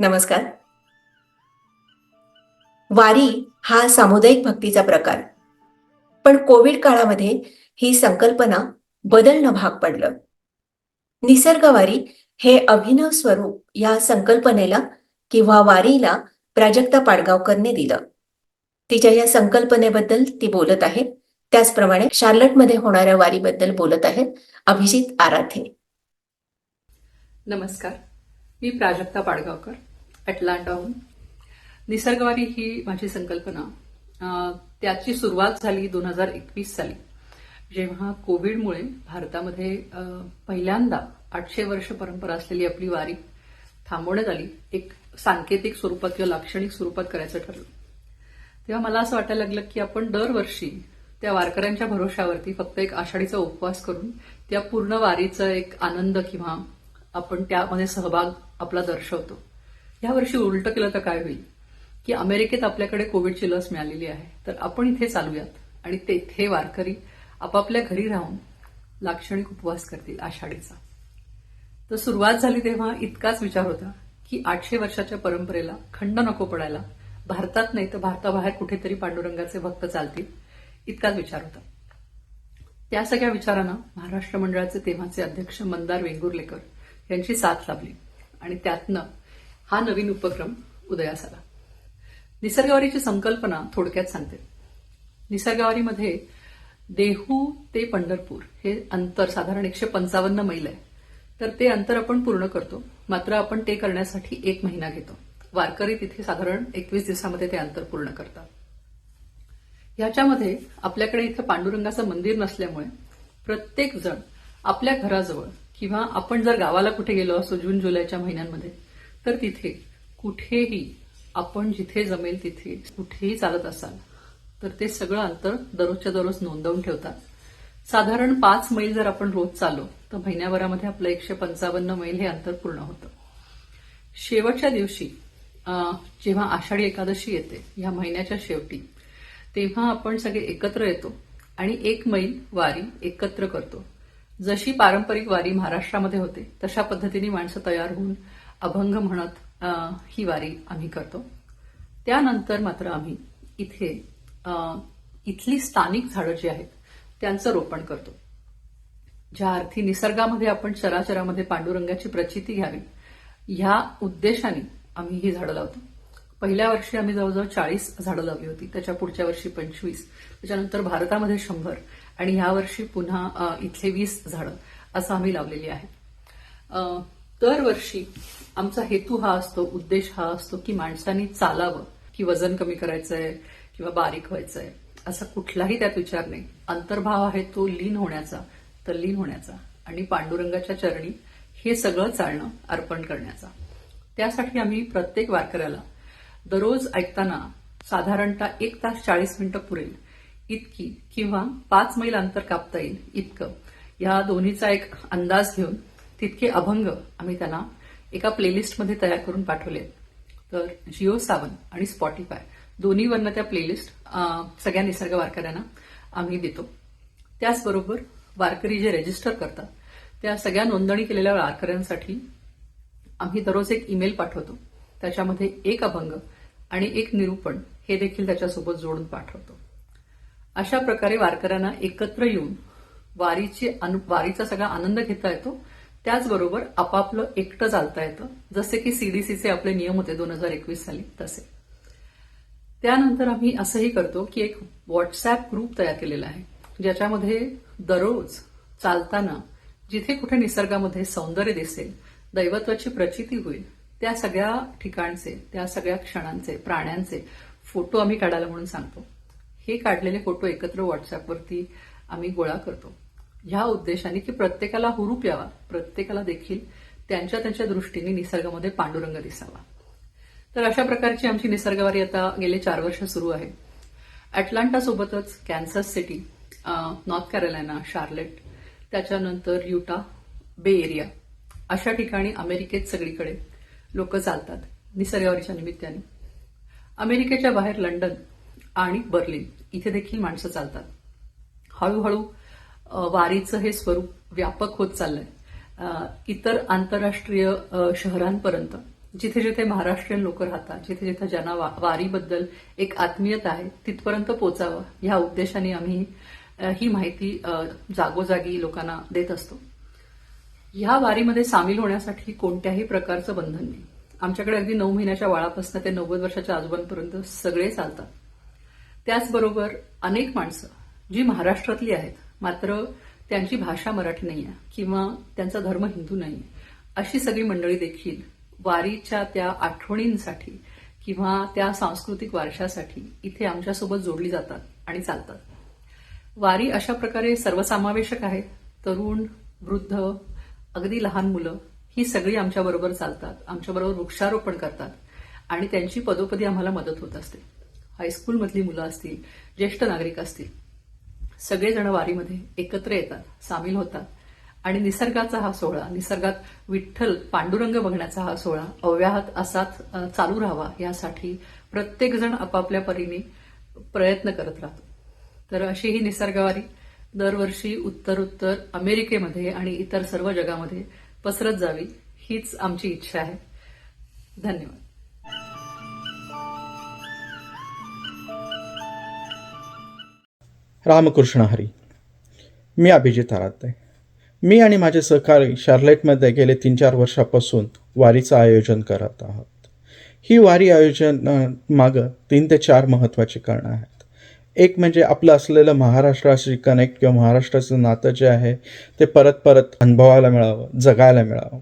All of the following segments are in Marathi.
नमस्कार. वारी हा सामुदायिक भक्तीचा प्रकार. पण कोविड काळामध्ये ही संकल्पना बदलणं भाग पडलं. निसर्गवारी हे अभिनव स्वरूप या संकल्पनेला किंवा वारीला प्राजक्ता पाडगावकरने दिलं. तिच्या या संकल्पनेबद्दल ती बोलत आहे. त्याचप्रमाणे शार्लटमध्ये होणाऱ्या वारीबद्दल बोलत आहेत अभिजित आराधे. नमस्कार. मी प्राजक्ता पाडगावकर. अटलांटाहून. निसर्गवारी ही माझी संकल्पना. त्याची सुरुवात झाली दोन हजार एकवीस साली जेव्हा कोविडमुळे भारतामध्ये पहिल्यांदा आठशे वर्ष परंपरा असलेली आपली वारी थांबवण्यात आली एक सांकेतिक स्वरूपात किंवा लाक्षणिक स्वरूपात करायचं ठरलं. तेव्हा मला असं वाटायला लागलं की आपण दरवर्षी त्या वारकऱ्यांच्या भरोशावरती फक्त एक आषाढीचा उपवास करून त्या पूर्ण वारीचा एक आनंद किंवा आपण त्यामध्ये सहभाग आपला दर्शवतो. या वर्षी उलट केलं तर काय होईल? की अमेरिकेत आपल्याकडे कोविडची लस मिळालेली आहे. तर आपण इथे चालूयात. आणि तेथे वारकरी आपापल्या घरी राहून लाक्षणिक उपवास करतील आषाढीचा. तर सुरुवात झाली तेव्हा इतकाच विचार होता की आठशे वर्षाच्या परंपरेला खंड नको पडायला. भारतात नाही तर भारताबाहेर कुठेतरी पांडुरंगाचे भक्त चालतील इतकाच विचार होता. त्या सगळ्या विचारांना महाराष्ट्र मंडळाचे तेव्हाचे अध्यक्ष मंदार वेंगुर्लेकर यांची साथ लाभली. आणि त्यातनं हा नवीन उपक्रम उदयास आला निसर्गवारीची संकल्पना थोडक्यात सांगते. निसर्गवारीमध्ये देहू ते पंढरपूर हे अंतर साधारण एकशे पंचावन्न मैल आहे. तर ते अंतर आपण पूर्ण करतो. मात्र आपण ते करण्यासाठी एक महिना घेतो. वारकरी तिथे साधारण एकवीस दिवसामध्ये ते अंतर पूर्ण करतात. ह्याच्यामध्ये आपल्याकडे इथं पांडुरंगाचं मंदिर नसल्यामुळे प्रत्येक जण आपल्या घराजवळ किंवा आपण जर गावाला कुठे गेलो असतो जून जुलैच्या महिन्यांमध्ये तर तिथे कुठेही आपण जिथे जमेल तिथे कुठेही चालत असाल तर ते सगळं अंतर दररोजच्या दररोज नोंदवून ठेवतात. साधारण पाच मैल जर आपण रोज चाललो तर महिन्याभरामध्ये आपलं एकशे पंचावन्न मैल हे अंतर पूर्ण होतं. शेवटच्या दिवशी जेव्हा आषाढी एकादशी येते ह्या महिन्याच्या शेवटी तेव्हा आपण सगळे एकत्र येतो आणि एक मैल वारी एकत्र करतो. जशी पारंपरिक वारी महाराष्ट्रामध्ये होते तशा पद्धतीने माणसं तयार होऊन अभंग म्हणत ही वारी आम्ही करतो. त्यानंतर मात्र आम्ही इथे इथली स्थानिक झाडं जी आहेत त्यांचं रोपण करतो. ज्या अर्थी निसर्गामध्ये आपण चराचरामध्ये पांडुरंगाची प्रचिती घ्यावी ह्या उद्देशाने आम्ही ही झाडं लावतो. पहिल्या वर्षी आम्ही जवळजवळ चाळीस झाडं लावली होती त्याच्या पुढच्या वर्षी पंचवीस त्याच्यानंतर भारतामध्ये शंभर आणि ह्या वर्षी पुन्हा इथले वीस झाडं असं आम्ही लावलेली आहे दरवर्षी आमचा हेतू हा असतो उद्देश हा असतो की माणसांनी चालावं की वजन कमी करायचंय किंवा बारीक व्हायचंय. असा कुठलाही त्यात विचार नाही. अंतर्भाव आहे तो लीन होण्याचा तर लीन होण्याचा. आणि पांडुरंगाच्या चरणी हे सगळं चालणं अर्पण करण्याचा. त्यासाठी आम्ही प्रत्येक वारकऱ्याला दररोज ऐकताना साधारणतः एक तास चाळीस मिनिटं पुरेल. इतकी किंवा पाच मैल अंतर कापता येईल इतकं. या दोन्हीचा एक अंदाज घेऊन तितके अभंग आम्ही त्यांना एका प्लेलिस्टमध्ये तयार करून पाठवले तर जिओ सावन आणि स्पॉटीफाय दोन्हीवरनं त्या प्लेलिस्ट सगळ्या निसर्ग वारकऱ्यांना आम्ही देतो. त्याचबरोबर वारकरी जे रजिस्टर करतात त्या सगळ्या नोंदणी केलेल्या वारकऱ्यांसाठी आम्ही दररोज एक ईमेल पाठवतो. त्याच्यामध्ये एक अभंग आणि एक निरूपण हे देखील त्याच्यासोबत जोडून पाठवतो. अशा प्रकारे वारकऱ्यांना एकत्र येऊन वारीची वारीचा सगळा आनंद घेता येतो. त्याचबरोबर आपापलं एकटं चालता येतं. जसे की सीडीसीचे आपले नियम होते दोन हजार एकवीस साली तसे. त्यानंतर आम्ही असंही करतो की एक व्हॉट्सअप ग्रुप तयार केलेला आहे ज्याच्यामध्ये दररोज चालताना जिथे कुठे निसर्गामध्ये सौंदर्य दिसेल दैवत्वाची प्रचिती होईल त्या सगळ्या ठिकाणचे त्या सगळ्या क्षणांचे प्राण्यांचे फोटो आम्ही काढायला म्हणून सांगतो. हे काढलेले फोटो एकत्र व्हॉट्सअपवरती आम्ही गोळा करतो. ह्या उद्देशाने की प्रत्येकाला हुरूप यावा. प्रत्येकाला देखील त्यांच्या त्यांच्या दृष्टीने निसर्गामध्ये पांडुरंग दिसावा. तर अशा प्रकारची आमची निसर्गवारी आता गेले चार वर्ष सुरू आहे. अटलांटा सोबतच Kansas City North Carolina Charlotte त्याच्यानंतर युटा बे एरिया अशा ठिकाणी अमेरिकेत सगळीकडे लोक चालतात निसर्गवारीच्या निमित्ताने. अमेरिकेच्या बाहेर लंडन आणि बर्लिन इथे देखील माणसं चालतात. हळूहळू वारीचं हे स्वरूप व्यापक होत चाललंय. इतर आंतरराष्ट्रीय शहरांपर्यंत जिथे जिथे महाराष्ट्रीयन लोक राहतात जिथे जिथे ज्यांना वा- वारीबद्दल एक आत्मीयता आहे तिथपर्यंत पोचावं ह्या उद्देशाने आम्ही ही माहिती जागोजागी लोकांना देत असतो. ह्या वारीमध्ये सामील होण्यासाठी कोणत्याही प्रकारचं बंधन नाही. आमच्याकडे अगदी नऊ महिन्याच्या बाळापासून ते नव्वद वर्षाच्या आजोबांपर्यंत सगळे चालतात. त्याचबरोबर अनेक माणसं जी महाराष्ट्रातली आहेत मात्र त्यांची भाषा मराठी नाही आहे किंवा त्यांचा धर्म हिंदू नाही अशी सगळी मंडळी देखील वारीच्या त्या आठवणींसाठी किंवा त्या सांस्कृतिक वारशासाठी इथे आमच्यासोबत जोडली जातात आणि चालतात. वारी अशा प्रकारे सर्वसमावेशक आहे. तरुण वृद्ध अगदी लहान मुलं ही सगळी आमच्याबरोबर चालतात. आमच्याबरोबर वृक्षारोपण करतात. आणि त्यांची पदोपदी आम्हाला मदत होत असते. हायस्कूलमधली मुलं असतील ज्येष्ठ नागरिक असतील सगळेजण वारीमध्ये एकत्र येतात सामील होतात. आणि निसर्गाचा हा सोहळा निसर्गात विठ्ठल पांडुरंग बघण्याचा हा सोहळा अव्याहत असाच चालू राहावा यासाठी प्रत्येकजण आपापल्या परीने प्रयत्न करत राहतो. तर अशी ही निसर्गवारी दरवर्षी उत्तर उत्तर अमेरिकेमध्ये आणि इतर सर्व जगामध्ये पसरत जावी हीच आमची इच्छा आहे. धन्यवाद. रामकृष्ण हरी. मी अभिजित आराध्य. मी आणि माझे सहकारी शार्लेटमध्ये गेले तीन चार वर्षापासून वारीचं आयोजन करत आहोत. ही वारी आयोजन मागं तीन ते चार महत्त्वाची कारणं आहेत. एक म्हणजे आपलं असलेलं महाराष्ट्राशी कनेक्ट किंवा महाराष्ट्राचं नातं जे आहे ते परत परत अनुभवायला मिळावं जगायला मिळावं.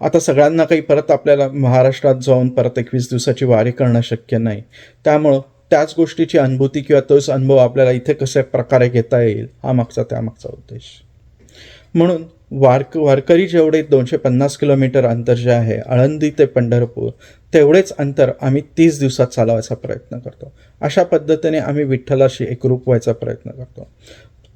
आता सगळ्यांना काही परत आपल्याला महाराष्ट्रात जाऊन परत एकवीस दिवसाची वारी करणं शक्य नाही. त्यामुळं त्याच गोष्टीची अनुभूती किंवा तोच अनुभव आपल्याला इथे कशा प्रकारे घेता येईल हा मागचा त्यामागचा उद्देश. म्हणून वारक वारकरी जेवढे दोनशे पन्नास किलोमीटर अंतर जे आहे आळंदी ते पंढरपूर तेवढेच अंतर आम्ही तीस दिवसात चालवायचा प्रयत्न करतो. अशा पद्धतीने आम्ही विठ्ठलाशी एकरूप व्हायचा प्रयत्न करतो.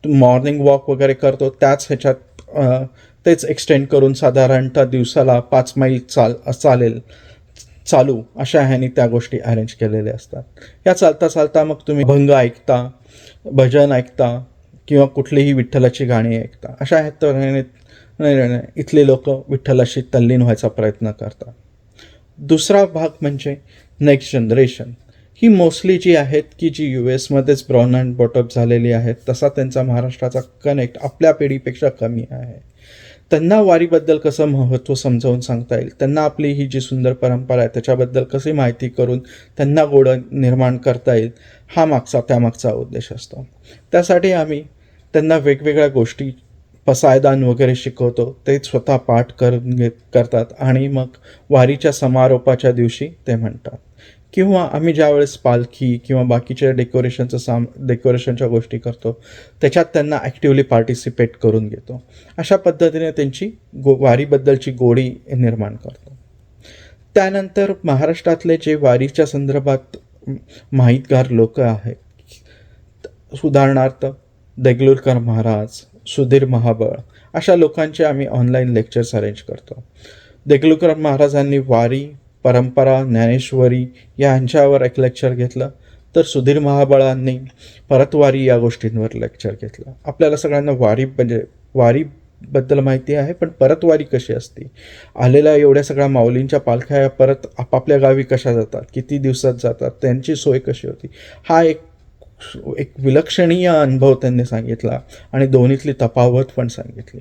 मॉर्निंग वॉक वगैरे करतो त्याच ह्याच्यात तेच एक्सटेंड करून साधारणतः दिवसाला पाच मैल चाल चालेल. चालू अशा ह्याने त्या गोष्टी अरेंज केलेल्या असतात. या चालता चालता मग तुम्ही भंग ऐकता भजन ऐकता किंवा कुठलीही विठ्ठलाची गाणी ऐकता अशा ह्या तऱ्हेने इथले लोक विठ्ठलाशी तल्लीन व्हायचा प्रयत्न करतात. दुसरा भाग म्हणजे नेक्स्ट जनरेशन ही मोस्टली जी आहेत की जी यू एसमध्येच ब्राऊन अँड बॉटअप झालेली आहेत तसा त्यांचा महाराष्ट्राचा कनेक्ट आपल्या पिढीपेक्षा कमी आहे. त्यांना वारीबद्दल कसं महत्त्व समजावून सांगता येईल? त्यांना आपली ही जी सुंदर परंपरा आहे त्याच्याबद्दल कशी माहिती करून त्यांना गोड निर्माण करता येईल हा मागचा त्यामागचा उद्देश असतो. त्यासाठी आम्ही त्यांना वेगवेगळ्या गोष्टी पसायदान वगैरे शिकवतो ते स्वतः पाठ कर घेत करतात आणि मग वारीच्या समारोपाच्या दिवशी ते म्हणतात. किंवा आम्ही ज्यावेळेस पालखी किंवा बाकीच्या डेकोरेशनचं साम डेकोरेशनच्या गोष्टी करतो त्याच्यात त्यांना ॲक्टिवली पार्टिसिपेट करून घेतो. अशा पद्धतीने त्यांची गो वारीबद्दलची गोडी निर्माण करतो. त्यानंतर महाराष्ट्रातले जे वारीच्या संदर्भात माहितगार लोक आहेत उदाहरणार्थ देगलूरकर महाराज सुधीर महाबळ अशा लोकांचे आम्ही ऑनलाईन लेक्चर्स अरेंज करतो. देगलूरकर महाराजांनी वारी परंपरा ज्ञानेश्वरी यांच्यावर एक लेक्चर घेतलं. तर सुधीर महाबळांनी परतवारी या गोष्टींवर लेक्चर घेतलं. आपल्याला सगळ्यांना वारी म्हणजे वारीबद्दल माहिती आहे पण परतवारी कशी असते? आलेल्या एवढ्या सगळ्या माऊलींच्या पालख्या या परत आपापल्या गावी कशा जातात? किती दिवसात जातात? त्यांची सोय कशी होती? हा एक एक विलक्षणीय अनुभव त्यांनी सांगितला आणि दोन्हीतली तफावत पण सांगितली.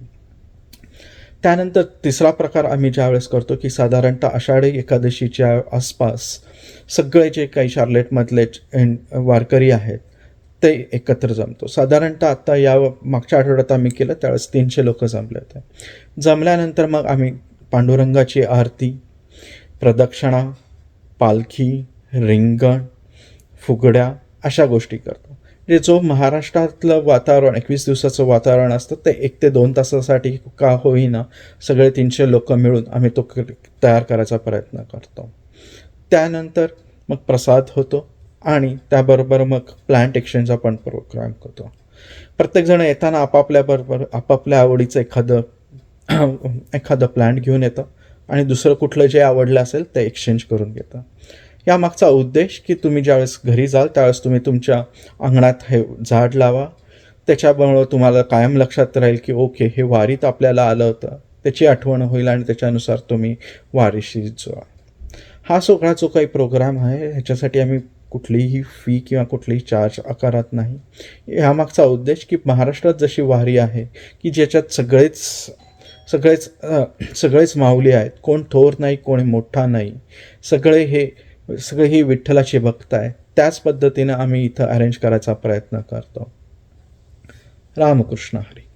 त्यानंतर तिसरा प्रकार आम्ही ज्यावेळेस करतो की साधारणतः आषाढी एकादशीच्या आसपास सगळे जे काही शार्लेटमधले वारकरी आहेत ते एकत्र जमतो. साधारणतः आत्ता या मागच्या आठवड्यात आम्ही केलं त्यावेळेस तीनशे लोक जमले होते. जमल्यानंतर मग आम्ही पांडुरंगाची आरती प्रदक्षिणा पालखी रिंगण फुगड्या अशा गोष्टी करतो. म्हणजे जो महाराष्ट्रातलं वातावरण एकवीस दिवसाचं वातावरण असतं ते एक ते दोन तासासाठी का होईना सगळे तीनशे लोक मिळून आम्ही तो तयार करायचा प्रयत्न करतो. त्यानंतर मग प्रसाद होतो आणि त्याबरोबर मग प्लांट एक्सचेंजचा पण प्रोग्राम करतो प्रत्येकजण येताना आपापल्याबरोबर आपापल्या आवडीचं एखादं एखादं प्लांट घेऊन येतं आणि दुसरं कुठलं जे आवडलं असेल ते एक्सचेंज करून घेतं. या मागचा उद्देश की तुम्ही ज्यावेळेस घरी जाल त्यावेळेस तुम्ही तुमच्या अंगणात हे झाड लावा. त्याच्यामुळं तुम्हाला कायम लक्षात राहील की ओके हे वारीत आपल्याला आलं होतं. त्याची आठवण होईल आणि त्याच्यानुसार तुम्ही वारीशी जुळा हा सगळा जो काही प्रोग्राम आहे. ह्याच्यासाठी आम्ही कुठलीही फी किंवा कुठलीही चार्ज आकारत नाही. ह्यामागचा उद्देश की महाराष्ट्रात जशी वारी आहे की ज्याच्यात सगळेच सगळेच सगळेच माऊली आहेत. कोण थोर नाही कोणी मोठा नाही. सगळे हे सगळे ही विठ्ठलाची भक्त आहे. त्याच पद्धतीनं आम्ही इथं अरेंज करायचा प्रयत्न करतो. रामकृष्ण हरी.